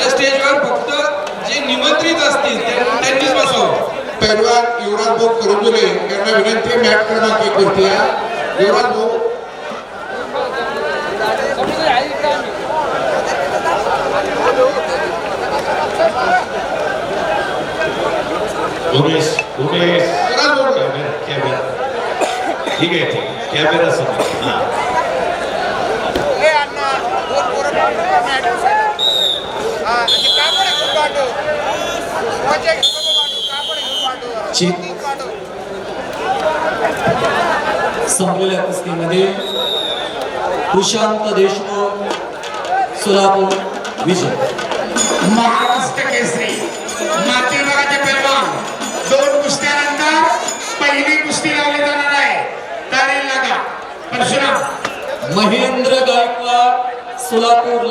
या स्टेजवर फक्त जे निमंत्रित असतील त्यांनीच बसावं. पहलवान युवराज भाऊ करंजुले यांना विनंती मॅट क्रमांक एक वरती आहे. युवराज भाऊ. ठीक आहे ठीक कॅमेरा समोर. हां. संपलेल्या कुस्तीमध्ये प्रशांत देशमुख सोलापूर विजय. महाराष्ट्र केसरी माती विभागाचे पैलवान. दोन कुस्त्यानंतर पहिली कुस्ती लावली जाणार आहे. तारेल लागा परशुराम. महेंद्र गायकवाड सोलापूर